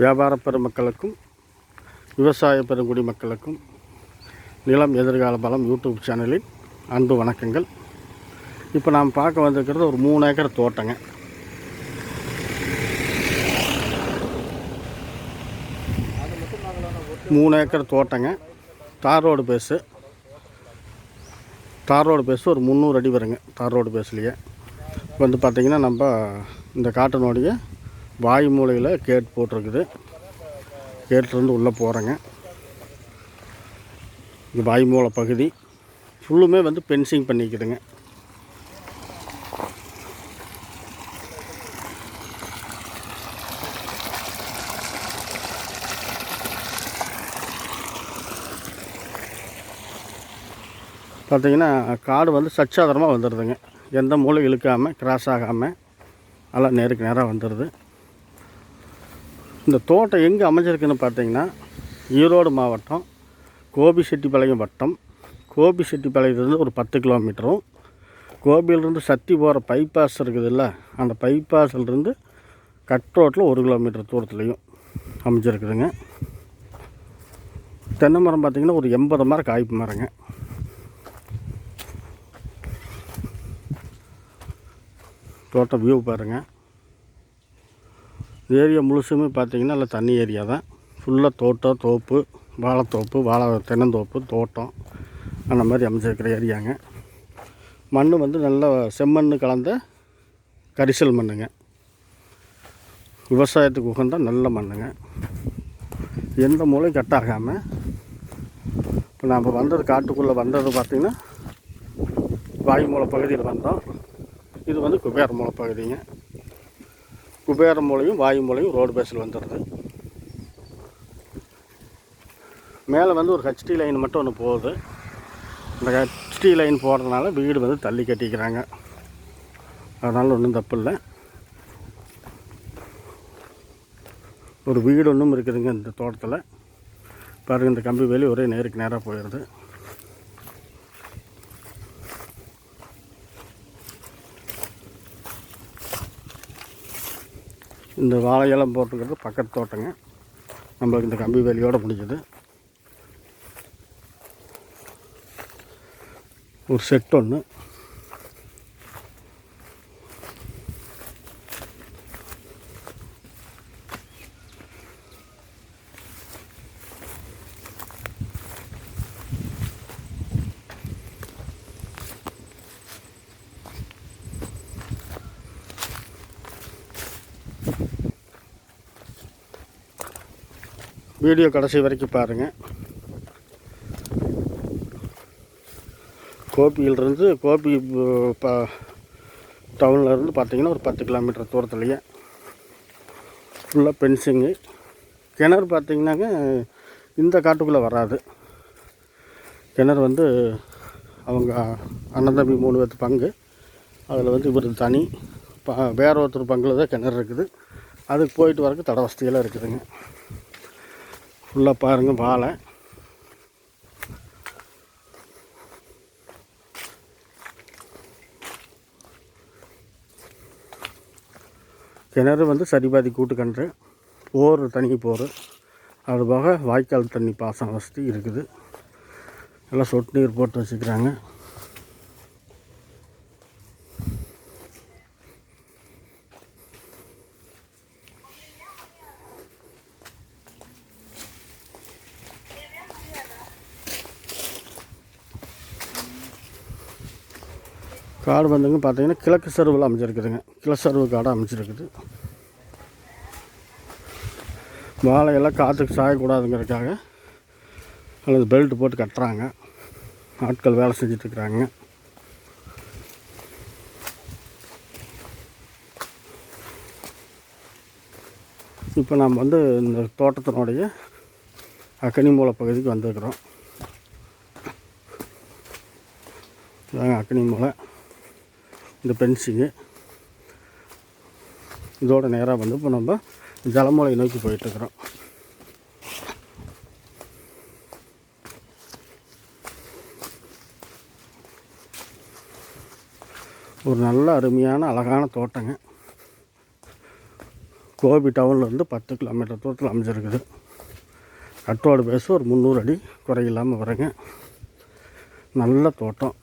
வியாபார பெருமக்களுக்கும் விவசாய பெருங்குடி மக்களுக்கும் நிலம் எதிர்கால பலம் யூடியூப் சேனலில் அன்பு வணக்கங்கள். இப்போ நாம் பார்க்க வந்திருக்கிறது ஒரு மூணு ஏக்கர் தோட்டங்க. மூணு acre தோட்டங்க. Tar road base tar road base ஒரு முந்நூறு அடி வருங்க தார் ரோடு பேஸ்லேயே வந்து பார்த்திங்கன்னா நம்ம இந்த காட்டினுடைய வாய் மூலையில் கேட் போட்டிருக்குது. கேட்லேருந்து உள்ளே போகிறேங்க இது வாய் மூலை பகுதி. ஃபுல்லுமே வந்து பென்சிங் பண்ணிக்குதுங்க. பார்த்தீங்கன்னா காடு வந்து சச்சாதாரமாக வந்துடுதுங்க எந்த மூளை இழுக்காமல் கிராஸ் ஆகாமல் நல்லா நேருக்கு நேராக வந்துடுது இந்த தோட்டம் எங்கே அமைஞ்சிருக்குன்னு பார்த்தீங்கன்னா ஈரோடு மாவட்டம் கோபிச்செட்டிப்பாளையம் வட்டம். கோபிச்செட்டிப்பாளையத்துலேருந்து ஒரு பத்து கிலோமீட்டரும் கோபியிலிருந்து சத்தி போகிற பைபாஸ் இருக்குதுல்ல அந்த பைபாஸ்லேருந்து கட் ரோட்டில் ஒரு கிலோமீட்டர் தூரத்துலேயும் அமைஞ்சிருக்குதுங்க. தென்னை மரம் பார்த்திங்கன்னா ஒரு எண்பது மரம் காய்ப்பு மரங்க. தோட்டம் வியூ பாருங்கள் ஏரியா முழுசுமே பார்த்தீங்கன்னா நல்லா தண்ணி ஏரியா தான். ஃபுல்லாக தோட்டம் தோப்பு வாழைத்தோப்பு வாழை தென்னந்தோப்பு தோட்டம் அந்த மாதிரி அமைச்சிருக்கிற ஏரியாங்க. மண் வந்து நல்ல செம்மண் கலந்த கரிசல் மண்ணுங்க. விவசாயத்துக்கு உகந்த நல்ல மண்ணுங்க. எந்த மூலையும் கட் ஆகாமல் இப்போ நாம் வந்தது காட்டுக்குள்ளே வந்தது பார்த்திங்கன்னா வாயுமூலை பகுதியில் வந்தோம். இது வந்து குபேர மூல பகுதிங்க குபேரம் மூலையும் வாயு மூலையும் ரோடு பேஸில் வந்துடுது. மேலே வந்து ஒரு ஹெச்டி லைன் மட்டும் ஒன்று போகுது. இந்த ஹெச்டி லைன் போகிறதுனால வீடு வந்து தள்ளி கட்டிக்கிறாங்க. அதனால் ஒன்றும் தப்பு இல்லை. ஒரு வீடு ஒன்றும் இருக்குதுங்க இந்த தோட்டத்தில். பாருங்கள் இந்த கம்பி வேலி ஒரே நேருக்கு நேராக போயிடுது இந்த வாழையெல்லாம் போட்டுக்கிறது பக்கத்து தோட்டங்க. நம்மளுக்கு இந்த கம்பி வேலியோடு முடிஞ்சது. ஒரு செட் ஒன்று வீடியோ கடைசி வரைக்கும் பாருங்கள் கோபியிலிருந்து கோபி ப டவுனில் இருந்து ஒரு பத்து கிலோமீட்டர் தூரத்துலையே ஃபுல்லாக பென்சிங்கு கிணறு பார்த்திங்கனாக்க இந்த காட்டுக்குள்ளே வராது. கிணறு வந்து அவங்க அண்ணன் தம்பி மூணு பேர்த்து பங்கு. அதில் வந்து இவர் தனி. ப வேற ஒருத்தர் பங்கில் தான் கிணறு இருக்குது. அதுக்கு போயிட்டு வரக்கு தட வசதியெல்லாம் இருக்குதுங்க. ஃபுல்லாக பாருங்கள் வாழை. கிணறு வந்து சரிபாதி கூட்டு கிணறு. போர் தண்ணி போர். அது போக வாய்க்கால் தண்ணி பாசன வசதி இருக்குது. எல்லாம் சொட்டு நீர் போட்டு வச்சுக்கிறாங்க. காடு வந்துங்க பார்த்தீங்கன்னா கிழக்கு சருவில் அமைச்சிருக்குதுங்க கிழக்கு சருவு காடு அமைச்சிருக்குது வாழையெல்லாம் காற்றுக்கு சாயக்கூடாதுங்கிறதுக்காக அல்லது பெல்ட் போட்டு கட்டுறாங்க. ஆட்கள் வேலை செஞ்சிட்ருக்குறாங்க. இப்போ நாம் வந்து இந்த தோட்டத்தினுடைய அக்கனி மூலை பகுதிக்கு வந்திருக்கிறோம். இதாங்க அக்கனி மூலை. இந்த பென்சிங்கு இதோட நேராக வந்து இப்போ நம்ம ஜலமலை நோக்கி போயிட்டுருக்குறோம். ஒரு நல்ல அருமையான அழகான தோட்டங்க. கோபி டவுன்லேருந்து பத்து கிலோமீட்டர் தூரத்தில் அமைஞ்சிருக்குது. கட்டோட பேச ஒரு முந்நூறு அடி குறையில்லாமல் வருங்க. நல்ல தோட்டம்.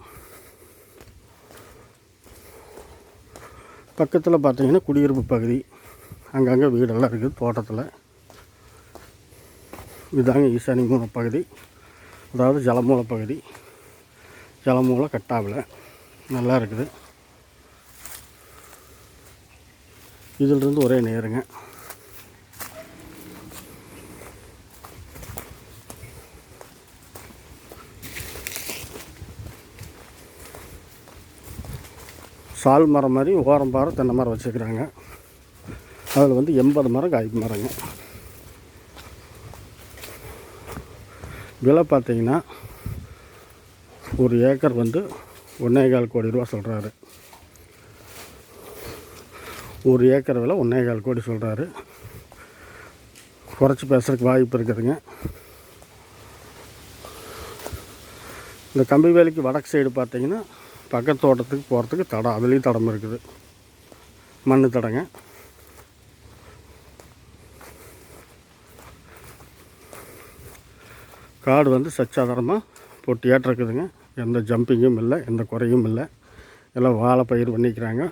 பக்கத்தில் பார்த்திங்கன்னா குடியிருப்பு பகுதி. அங்கங்கே வீடெல்லாம் இருக்குது தோட்டத்தில். இதுதாங்க ஈசானி மூல பகுதி. அதாவது ஜலமூல பகுதி. ஜலமூல கட்டாவில். நல்லா இருக்குது. இதிலிருந்து ஒரே நேருங்க. சால் மரம் மாதிரி ஓரம் பாறை தென்னை மரம் வச்சுருக்குறாங்க. அதில் வந்து எண்பது மரம் காய்ப்பு மரங்க. விலை பார்த்தீங்கன்னா ஒரு ஏக்கர் வந்து ஒன்றே கால் கோடி ரூபா சொல்கிறாரு ஒரு ஏக்கர் விலை ஒன்றே கால் கோடி சொல்கிறாரு குறைச்சி பேசுகிறதுக்கு வாய்ப்பு இருக்குதுங்க. இந்த கம்பி வேலைக்கு வடக்கு சைடு பார்த்தீங்கன்னா பக்கத்து தோட்டத்துக்கு போகிறதுக்கு தடம் அதுலேயும் தடம் இருக்குது. மண் தடங்க. காடு வந்து சச்சாதாரமாக பொட்டியாட்டு இருக்குதுங்க. எந்த ஜம்பிங்கும் இல்லை எந்த குறையும் இல்லை. எல்லாம் வாழை பயிர் பண்ணிக்கிறாங்க.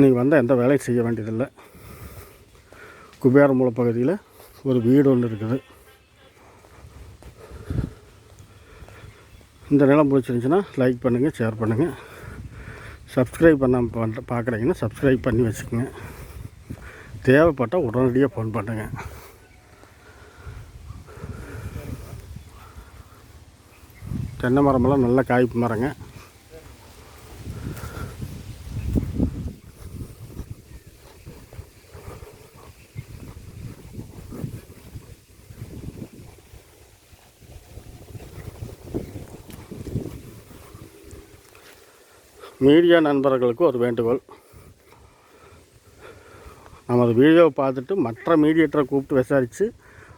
நீங்கள் வந்தால் எந்த வேலையும் செய்ய வேண்டியதில்லை. குபேரமூல பகுதியில் ஒரு வீடு ஒன்று இருக்குது. இந்த நிலம் பிடிச்சிருந்துச்சின்னா லைக் பண்ணுங்கள் ஷேர் பண்ணுங்கள் சப்ஸ்கிரைப் பண்ணாமல் பண்ணுற பார்க்குறீங்கன்னா சப்ஸ்கிரைப் பண்ணி வச்சுக்கோங்க. தேவைப்பட்டால் உடனடியாக ஃபோன் பண்ணுங்கள் தென்னை மரமெல்லாம் நல்ல காய்ப்பு மரங்க. மீடியா நண்பர்களுக்கு ஒரு வேண்டுகோள். நமது வீடியோவை பார்த்துட்டு மற்ற மீடியேட்டரை கூப்பிட்டு விசாரித்து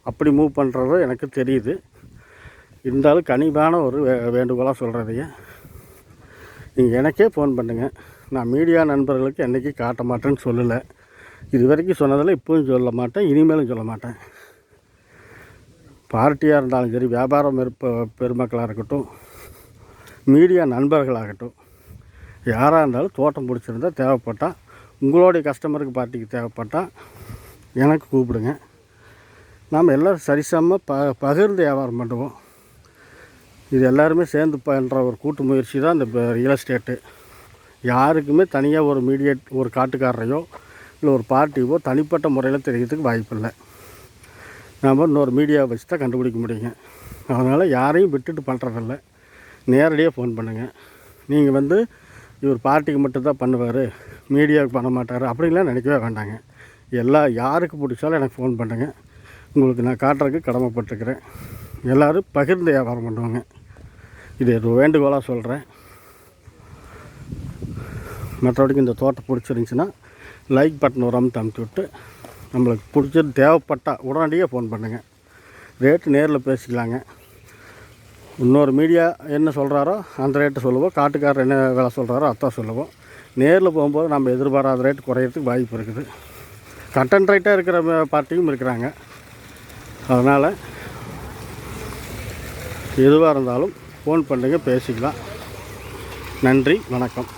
அப்படி மூவ் பண்ணுறது எனக்கு தெரியுது. இருந்தாலும் கனிவான ஒரு வே வேண்டுகோளாக சொல்கிறதையே நீங்கள் எனக்கே ஃபோன் பண்ணுங்கள் நான் மீடியா நண்பர்களுக்கு என்றைக்கு காட்ட மாட்டேன்னு சொல்லலை. இது வரைக்கும் சொன்னதில் இப்போவும் சொல்ல மாட்டேன் இனிமேலும் சொல்ல மாட்டேன். பார்ட்டியாக இருந்தாலும் சரி வியாபாரம் பெருமக்களாக இருக்கட்டும் மீடியா நண்பர்களாகட்டும் யாராக இருந்தாலும் தோட்டம் பிடிச்சிருந்தா தேவைப்பட்டால் உங்களுடைய கஸ்டமருக்கு பார்ட்டிக்கு தேவைப்பட்டால் எனக்கு கூப்பிடுங்க. நாம் எல்லோரும் சரிசமமாக ப பகிர்ந்து வியாபாரம் பண்ணுவோம். இது எல்லாருமே சேர்ந்து பண்ணுற ஒரு கூட்டு முயற்சி தான் இந்த ரியல் எஸ்டேட்டு யாருக்குமே தனியாக ஒரு மீடியேட் ஒரு காட்டுக்காரரையோ இல்லை ஒரு பார்ட்டியோ தனிப்பட்ட முறையில் தெரியறதுக்கு வாய்ப்பு இல்லை. நாம் இன்னொரு மீடியாவை வச்சு தான் கண்டுபிடிக்க முடியுங்க. அதனால் யாரையும் விட்டுட்டு பண்ணுறதில்ல நேரடியாக ஃபோன் பண்ணுங்கள் நீங்கள் வந்து இவர் பார்ட்டிக்கு மட்டும்தான் பண்ணுவார் மீடியாவுக்கு பண்ண மாட்டார் அப்படின்லாம் நினைக்கவே வேண்டாங்க. எல்லா யாருக்கு பிடிச்சாலும் எனக்கு ஃபோன் பண்ணுங்கள் உங்களுக்கு நான் காட்டுறதுக்கு கடமைப்பட்டுருக்கிறேன். எல்லோரும் பகிர்ந்து வியாபாரம் பண்ணுவாங்க. இது ஒரு வேண்டுகோளாக சொல்கிறேன் மற்றபடிக்கு இந்த தோட்டம் பிடிச்சிருந்துச்சின்னா லைக் பட்டன் ஒரு அமுத்து விட்டு நம்மளுக்கு பிடிச்சது தேவைப்பட்டால் உடனடியாக ஃபோன் பண்ணுங்கள் ரேட்டு நேரில் பேசிக்கலாங்க. இன்னொரு மீடியா என்ன சொல்கிறாரோ அந்த ரேட்டு சொல்லுவோம். காட்டுக்காரர் என்ன விலை சொல்கிறாரோ அதான் சொல்லுவோம். நேரில் போகும்போது நம்ம எதிர்பாராத ரேட்டு குறையிறதுக்கு வாய்ப்பு இருக்குது. கட்டன் ரைட்டாக இருக்கிற பார்ட்டியும் இருக்கிறாங்க. அதனால் எதுவாக இருந்தாலும் ஃபோன் பண்ணுங்கள் பேசிக்கலாம். நன்றி வணக்கம்.